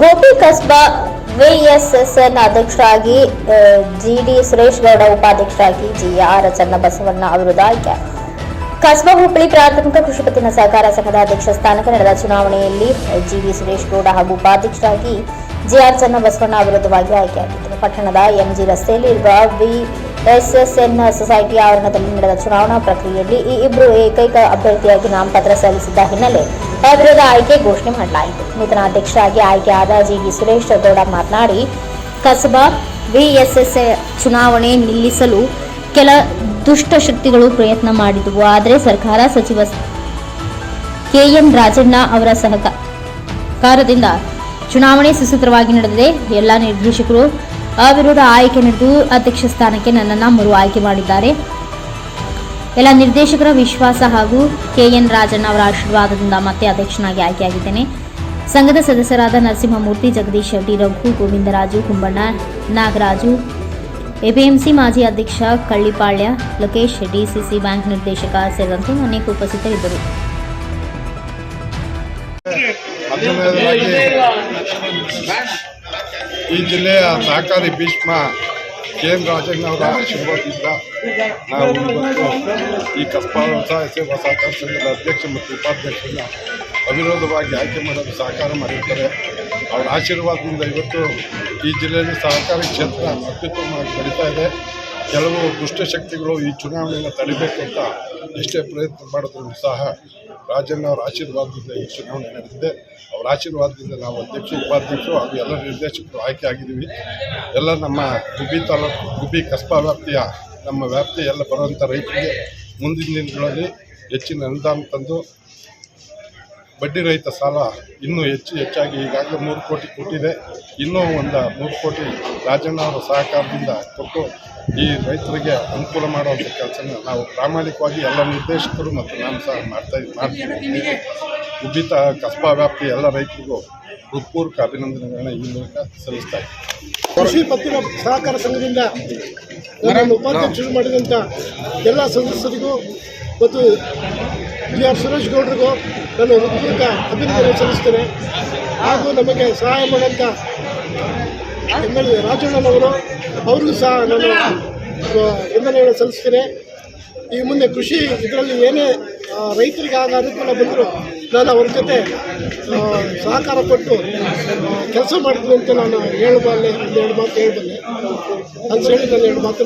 Gopi Kasba VSSN ಅಧ್ಯಕ್ಷರಾಗಿ G D Suresh Gowda ಉಪಾಧ್ಯಕ್ಷರಾಗಿ G R Channabasavanna ಅವರದ ಆಯ್ಕೆ ಕಸ್ಬಾ ಹುಬ್ಬಳ್ಳಿ ಪ್ರಾಥಮಿಕ ಕೃಷಿ ಪತ್ತಿನ ಸಹಕಾರ ಸಂಘದ ಅಧ್ಯಕ್ಷ ಸ್ಥಾನಕ್ಕೆ ನಡೆದ ಚುನಾವಣೆಯಲ್ಲಿ ಜಿ ಡಿ ಸುರೇಶ್ ಗೌಡ ಹಾಗೂ ಉಪಾಧ್ಯಕ್ಷರಾಗಿ ಜಿ ಆರ್ ಚನ್ನಬಸವಣ್ಣ ವಿರುದ್ಧವಾಗಿ ಆಯ್ಕೆಯಾಗಿದ್ದರು. ಪಟ್ಟಣದ ಎಂಜಿ ರಸ್ತೆಯಲ್ಲಿ ಇರುವ ವಿಎಸ್ಎಸ್ಎನ್ ಸೊಸೈಟಿ ಆವರಣದಲ್ಲಿ ನಡೆದ ಚುನಾವಣಾ ಪ್ರಕ್ರಿಯೆಯಲ್ಲಿ ಈ ಇಬ್ಬರು ಏಕೈಕ ಅಭ್ಯರ್ಥಿಯಾಗಿ ನಾಮಪತ್ರ ಸಲ್ಲಿಸಿದ್ದ ಹಿನ್ನೆಲೆ ಅವರದ ಆಯ್ಕೆ ಘೋಷಣೆ ಮಾಡಲಾಯಿತು. ನೂತನ ಅಧ್ಯಕ್ಷರಾಗಿ ಆಯ್ಕೆಯಾದ ಜಿಡಿ ಸುರೇಶ್ ಗೌಡ ಮಾತನಾಡಿ, ಕಸಬಾ ವಿಎಸ್ಎಸ್ ಚುನಾವಣೆ ನಿಲ್ಲಿಸಲು ಕೆಲ ದುಷ್ಟಶಕ್ತಿಗಳು ಪ್ರಯತ್ನ ಮಾಡಿದವು. ಆದರೆ ಸರ್ಕಾರ ಸಚಿವ ಕೆಎಂ ರಾಜಣ್ಣ ಅವರ ಸಹಕಾರದಿಂದ ಚುನಾವಣೆ ಸುಸೂತ್ರವಾಗಿ ನಡೆದಿದೆ. ಎಲ್ಲ ನಿರ್ದೇಶಕರು ಅವಿರೋಧ ಆಯ್ಕೆ ನಡೆದು ಅಧ್ಯಕ್ಷ ಸ್ಥಾನಕ್ಕೆ ನನ್ನನ್ನು ಮರು ಆಯ್ಕೆ ಮಾಡಿದ್ದಾರೆ. ಎಲ್ಲ ನಿರ್ದೇಶಕರ ವಿಶ್ವಾಸ ಹಾಗೂ ಕೆ ಎನ್ ರಾಜಣ್ಣ ಅವರ ಆಶೀರ್ವಾದದಿಂದ ಮತ್ತೆ ಅಧ್ಯಕ್ಷನಾಗಿ ಆಯ್ಕೆಯಾಗಿದ್ದೇನೆ. ಸಂಘದ ಸದಸ್ಯರಾದ ನರಸಿಂಹಮೂರ್ತಿ, ಜಗದೀಶ್ ಶೆಟ್ಟಿ, ರಘು, ಗೋವಿಂದರಾಜು, ಕುಂಬಣ್ಣ, ನಾಗರಾಜು ಎಪಿಎಂಸಿ ಮಾಜಿ ಅಧ್ಯಕ್ಷ ಕಳ್ಳಿಪಾಳ್ಯ, ಲೋಕೇಶ್ ಡಿಸಿಸಿ ಬ್ಯಾಂಕ್ ನಿರ್ದೇಶಕ ಸೇರಿದಂತೆ ಅನೇಕ ಉಪಸ್ಥಿತರಿದ್ದರು. ಈ ಜಿಲ್ಲೆಯ ಸಹಕಾರಿ ಭೀಷ್ಮ ಕೆ ಎನ್ ರಾಜಣ್ಣವರ ಆಶೀರ್ವಾದದಿಂದ ನಾವು ಇವತ್ತು ಈ ಕಸ್ಬಾ ವ್ಯವಸಾಯ ಸೇವಾ ಸಹಕಾರ ಸಂಘದ ಅಧ್ಯಕ್ಷ ಮತ್ತು ಉಪಾಧ್ಯಕ್ಷರನ್ನ ಅವಿರೋಧವಾಗಿ ಆಯ್ಕೆ ಮಾಡಲು ಸಹಕಾರ ಮಾಡಿರ್ತಾರೆ ಅವರ ಆಶೀರ್ವಾದದಿಂದ ಇವತ್ತು ಈ ಜಿಲ್ಲೆಯಲ್ಲಿ ಸಹಕಾರಿ ಕ್ಷೇತ್ರ ಅತ್ಯುತ್ತಮವಾಗಿ ಬೆಳೀತಾ ಇದೆ ಕೆಲವು ದುಷ್ಟಶಕ್ತಿಗಳು ಈ ಚುನಾವಣೆಯನ್ನು ತಡಿಬೇಕು ಅಂತ ಎಷ್ಟೇ ಪ್ರಯತ್ನ ಮಾಡಿದ್ರು ಸಹ ರಾಜಣ್ಣ ಅವರ ಆಶೀರ್ವಾದದಿಂದ ಈ ಚುನಾವಣೆ ನಡೆದಿದೆ. ಅವರ ಆಶೀರ್ವಾದದಿಂದ ನಾವು ಅಧ್ಯಕ್ಷ, ಉಪಾಧ್ಯಕ್ಷರು ಹಾಗೂ ಎಲ್ಲ ನಿರ್ದೇಶಕರು ಆಯ್ಕೆ ಆಗಿದ್ದೀವಿ. ಎಲ್ಲ ನಮ್ಮ ಗುಬ್ಬಿ ತಾಲೂಕು, ಗುಬ್ಬಿ ಕಸ್ಬಾ ವ್ಯಾಪ್ತಿಯ ನಮ್ಮ ವ್ಯಾಪ್ತಿ ಎಲ್ಲ ಬರುವಂಥ ರೈತರಿಗೆ ಮುಂದಿನ ದಿನಗಳಲ್ಲಿ ಹೆಚ್ಚಿನ ಅನುದಾನ ತಂದು ಬಡ್ಡಿ ರಹಿತ ಸಾಲ ಇನ್ನೂ ಹೆಚ್ಚು ಹೆಚ್ಚಾಗಿ ಈಗಾಗಲೇ ಮೂರು ಕೋಟಿ ಕೊಟ್ಟಿದೆ. ಇನ್ನೂ ಒಂದು ಮೂರು ಕೋಟಿ ರಾಜಣ್ಣ ಅವರ ಸಹಕಾರದಿಂದ ಕೊಟ್ಟು ಈ ರೈತರಿಗೆ ಅನುಕೂಲ ಮಾಡುವಂಥ ಕೆಲಸನ ನಾವು ಪ್ರಾಮಾಣಿಕವಾಗಿ ಎಲ್ಲ ನಿರ್ದೇಶಕರು ಮತ್ತು ನಾನು ಸಹ ಮಾಡ್ತಾ ಮಾಡ್ತೀವಿ ಉಬ್ಬಿತ ಕಸ್ಬಾ ವ್ಯಾಪ್ತಿ ಎಲ್ಲ ರೈತರಿಗೂ ಹೃತ್ಪೂರ್ವಕ ಅಭಿನಂದನೆಗಳನ್ನ ಈ ಮೂಲಕ ಸಲ್ಲಿಸ್ತಾ ಕೃಷಿ ಪತ್ತಿನ ಸಹಕಾರ ಸಂಘದಿಂದ ಉಪಾಧ್ಯಕ್ಷರು ಮಾಡಿದಂಥ ಎಲ್ಲ ಸದಸ್ಯರಿಗೂ ಮತ್ತು ಜಿ ಆರ್ ಸುರೇಶ್ ಗೌಡ್ರಿಗೂ ನಾನು ಹೃದಯಕ ಅಭಿನಂದನೆ ಸಲ್ಲಿಸ್ತೇನೆ. ಹಾಗೂ ನಮಗೆ ಸಹಾಯ ಮಾಡೋಂಥ ಎಂ ಎಲ್ ರಾಜಣ್ಣನವರು, ಅವ್ರಿಗೂ ಸಹ ನಾನು ವಂದನೆಗಳನ್ನು ಸಲ್ಲಿಸ್ತೇನೆ. ಈ ಮುಂದೆ ಕೃಷಿ ಇದರಲ್ಲಿ ಏನೇ ರೈತರಿಗೆ ಆಗ ಅನುಕೂಲ ಬಂದರೂ ನಾನು ಅವ್ರ ಜೊತೆ ಸಹಕಾರ ಕೊಟ್ಟು ಕೆಲಸ ಮಾಡ್ತೀನಿ ಅಂತ ನಾನು ಹೇಳಬಲ್ಲೆ ಎರಡು ಮಾತು ಹೇಳಬಲ್ಲೆ. ಅಂತ ಹೇಳಿ ನಾನು ಎರಡು ಮಾತು